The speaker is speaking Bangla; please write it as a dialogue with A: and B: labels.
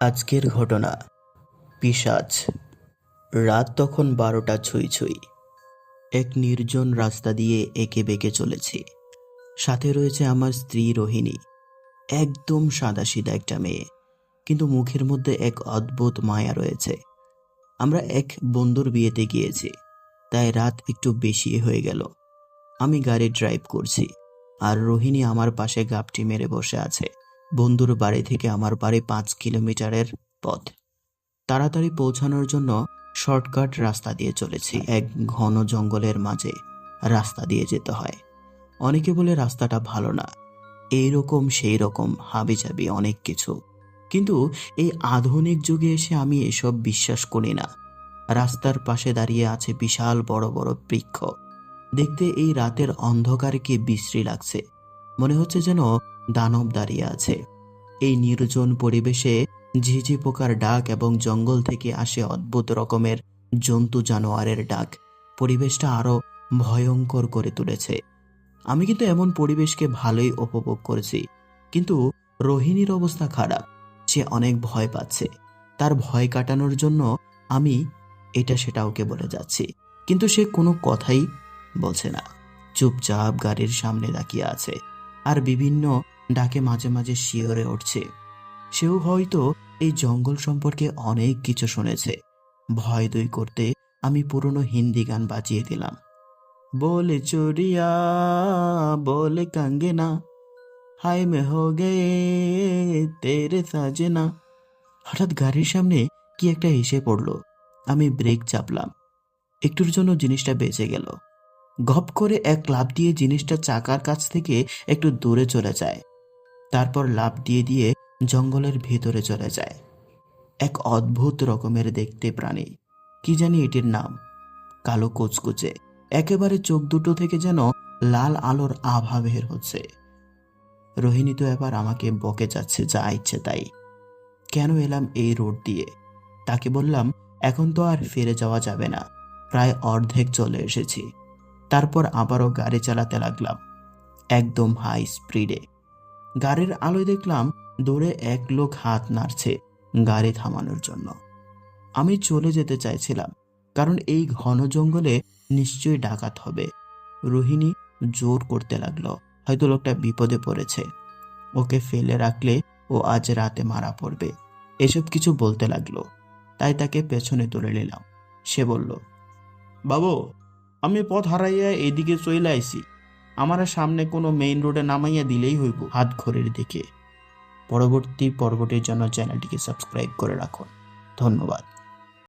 A: আজকের ঘটনা। পিশাচ। রাত তখন বারোটা ছুঁই ছুঁই। এক নির্জন রাস্তা দিয়ে একে বেঁকে চলেছি। সাথে রয়েছে আমার স্ত্রী রোহিণী। একদম সাদাসিধা একটা মেয়ে। কিন্তু মুখের মধ্যে এক অদ্ভুত মায়া রয়েছে। আমরা এক বন্ধুর বিয়েতে গিয়েছি। তাই রাত একটু বেশি হয়ে গেল। আমি গাড়ি ড্রাইভ করছি। আর রোহিণী আমার পাশে গাপটি মেরে বসে আছে। বন্ধুর বাড়ি থেকে আমার বাড়ি পাঁচ কিলোমিটারের পথ। তাড়াতাড়ি পৌঁছানোর জন্য শর্টকাট রাস্তা দিয়ে চলেছি। এক ঘন জঙ্গলের মাঝে রাস্তা দিয়ে যেতে হয়। অনেকে বলে রাস্তাটা ভালো না। এই রকম সেই রকম হাবিজাবি অনেক কিছু। কিন্তু এই আধুনিক যুগে এসে আমি এসব বিশ্বাস করি না। রাস্তার পাশে দাঁড়িয়ে আছে বিশাল বড় বড় বৃক্ষ। দেখতে এই রাতের অন্ধকারকে বিশ্রী লাগছে? মনে হচ্ছে যেন দানব দাঁড়িয়ে আছে। এই নির্জন পরিবেশে ঝিঝি পোকার ডাক এবং জঙ্গল থেকে আসে অদ্ভুত রকমের জন্তু জানোয়ারের ডাক। পরিবেশটা আরও ভয়ঙ্কর করে তুলেছে। আমি কিন্তু এমন পরিবেশকে ভালোই উপভোগ করেছি, কিন্তু রোহিণীর অবস্থা খারাপ। সে অনেক ভয় পাচ্ছে। তার ভয় কাটানোর জন্য আমি এটা সেটা ওকে বলে যাচ্ছি। কিন্তু সে কোনো কথাই বলছে না। চুপচাপ গাড়ির সামনে তাকিয়ে আছে আর বিভিন্ন ডাকে মাঝে মাঝে শিওরে উঠছে। সেও হয়তো এই জঙ্গল সম্পর্কে অনেক কিছু শুনেছে। ভয় দই করতে আমি পুরনো হিন্দি গান বাজিয়ে দিলাম। বলে চোরিয়া বলে কাঙ্গেনা হাই মে হো গে তেরে সাজেনা। হঠাৎ গাড়ির সামনে কি একটা এসে পড়ল। আমি ব্রেক চাপলাম। একটুর জন্য জিনিসটা বেঁচে গেল। গপ করে এক লাফ দিয়ে জিনিসটা চাকার কাছ থেকে একটু দূরে চলে যায়। তারপর লাফ দিয়ে দিয়ে জঙ্গলের ভেতরে চলে যায়। এক অদ্ভুত রকমের দেখতে প্রাণী। কি জানি এটির নাম? কালো কুচকুচে। একেবারে চোখ দুটো থেকে যেন লাল আলোর আভা বের হচ্ছে। রোহিণী তো এবার আমাকে বকে যাচ্ছে যা ইচ্ছে তাই। কেন এলাম এই রোড দিয়ে? তাকে বললাম, এখন তো আর ফিরে যাওয়া যাবে না। প্রায় অর্ধেক চলে এসেছি। তারপর আবারও গাড়ি চালাতে লাগলাম, একদম হাই স্পিডে গাড়ির আলোয় দেখলাম দূরে এক লোক হাত নাড়ছে গাড়ি থামানোর জন্য। আমি চলে যেতে চাইছিলাম, কারণ এই ঘন জঙ্গলে নিশ্চয়ই ডাকাত হবে। রোহিণী জোর করতে লাগল, হয়তো লোকটা বিপদে পড়েছে। ওকে ফেলে রাখলে ও আজ রাতে মারা পড়বে, এসব কিছু বলতে লাগল। তাই তাকে পেছনে তুলে নিলাম। সে বলল, বাবু আমি পথ হারাইয়া এইদিকে চলে আইছি। আমার সামনে কোনো মেইন রোডে নামাইয়া দিলেই হইব, হাত ঘরের দিকে। পরবর্তী পর্বটির জন্য চ্যানেলটিকে সাবস্ক্রাইব করে রাখুন। ধন্যবাদ।